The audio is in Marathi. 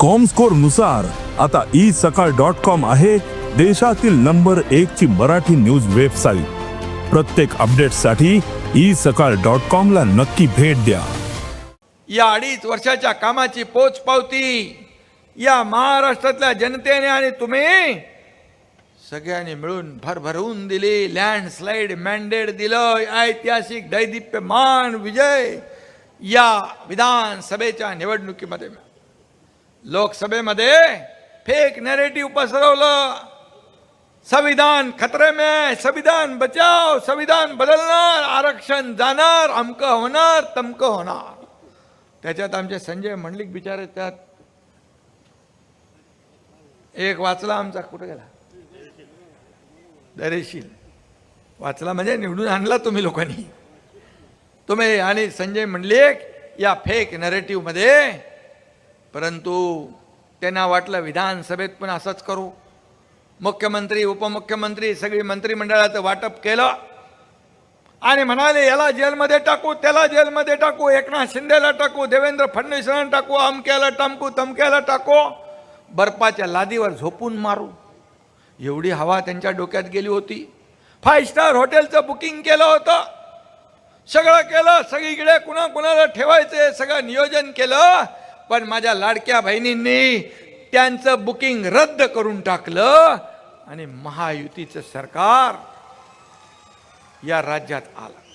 कॉमस्कोरनुसार आता ई सकाळ डॉट कॉम आहे देशातील नंबर एक ची मराठी न्यूज वेबसाईट प्रत्येक अपडेटसाठी ई सकाळ डॉट कॉम ला नक्की भेट द्या. या अडीच वर्षाच्या कामाची पोच पावती या महाराष्ट्रातल्या जनतेने आणि तुम्ही सगळ्यांनी मिळून भरभरवून दिली लँडस्लाईड मॅन्डेट दिलं ऐतिहासिक दैदिप्यमान विजय या विधानसभेच्या निवडणुकीमध्ये. लोकसभेमध्ये फेक नेरेटिव्ह पसरवलं. संविधान खतरे में संविधान बचाव संविधान बदलणार आरक्षण जाणार अमकं होणार तमकं होणार. त्याच्यात आमचे संजय मंडलिक बिचारे त्यात. एक वाचला आमचा कुठे गेला? दरेशील. वाचला म्हणजे निवडून आणला तुम्ही लोकांनी. तुम्ही आणि संजय मंडलिक या फेकमध्ये परंतु त्यांना वाटलं विधानसभेत पण असंच करू. मुख्यमंत्री उपमुख्यमंत्री सगळी मंत्रिमंडळाचं वाटप केलं. आणि म्हणाले याला जेलमध्ये टाकू त्याला जेलमध्ये टाकू एकनाथ शिंदेला टाकू देवेंद्र फडणवीसला टाकू अमक्याला टाकू तमक्याला टाकू. बर्फाच्या लादीवर झोपून मारू. एवढी हवा त्यांच्या डोक्यात गेली होती. फाय स्टार हॉटेलचं बुकिंग केलं होतं. सगळं केलं सगळीकडे कुणा कुणाला ठेवायचं सगळं नियोजन केलं. पण माझ्या लाडक्या बहिणींनी त्यांचं बुकिंग रद्द करून टाकलं आणि महायुतीचं सरकार या राज्यात आलं.